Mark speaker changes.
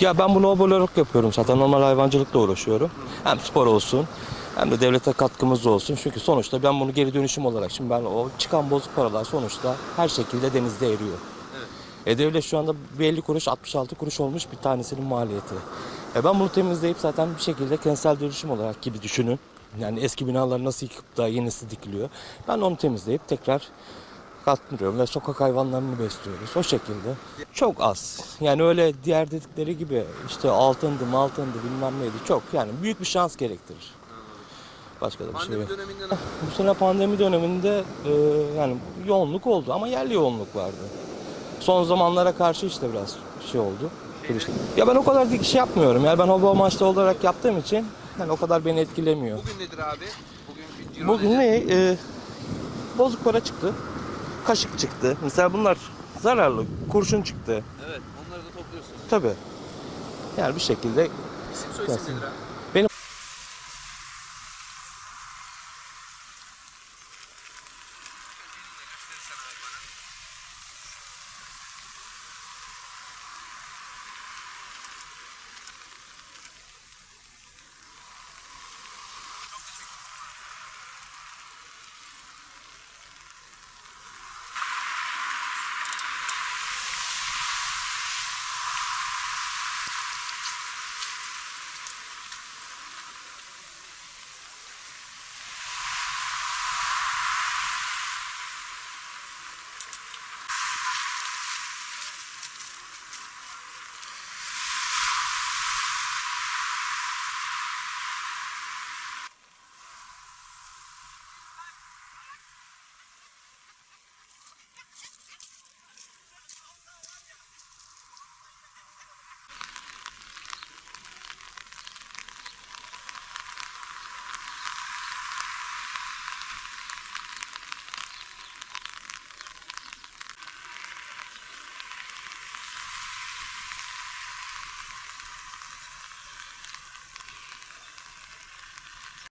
Speaker 1: Ya ben bunu hobi olarak yapıyorum zaten. Normal hayvancılıkla uğraşıyorum. Hem spor olsun hem de devlete katkımız da olsun. Çünkü sonuçta ben bunu geri dönüşüm olarak şimdi ben o çıkan bozuk paralar sonuçta her şekilde denizde eriyor. E devlet şu anda bir 50 kuruş 66 kuruş olmuş bir tanesinin maliyeti. E ben bunu temizleyip zaten bir şekilde kentsel dönüşüm olarak gibi düşünün. Yani eski binalar nasıl yıkıp da yenisi dikiliyor. Ben onu temizleyip tekrar kattırıyorum ve sokak hayvanlarını besliyoruz o şekilde. Çok az. Yani öyle diğer dedikleri gibi işte altındı maltındı bilmem neydi çok yani büyük bir şans gerektirir. Başka da bir şey
Speaker 2: Pandemi
Speaker 1: yok.
Speaker 2: döneminde nasıl?
Speaker 1: Bu sene pandemi döneminde e, yani yoğunluk oldu ama yerli yoğunluk vardı. Son zamanlara karşı işte biraz şey oldu. turist. Ya ben o kadar dik şey yapmıyorum. Yani ben hobi amaçlı olarak yaptığım için yani o kadar beni etkilemiyor.
Speaker 2: Bugün nedir abi? Bugün ciro
Speaker 1: Bugün
Speaker 2: nedir?
Speaker 1: ne? E, bozuk para çıktı. Kaşık çıktı. Mesela bunlar zararlı. Kurşun çıktı.
Speaker 2: Evet onları da topluyorsunuz.
Speaker 1: Tabii. Yani bir şekilde
Speaker 2: İsim soy isim
Speaker 1: Gelsin.
Speaker 2: nedir abi?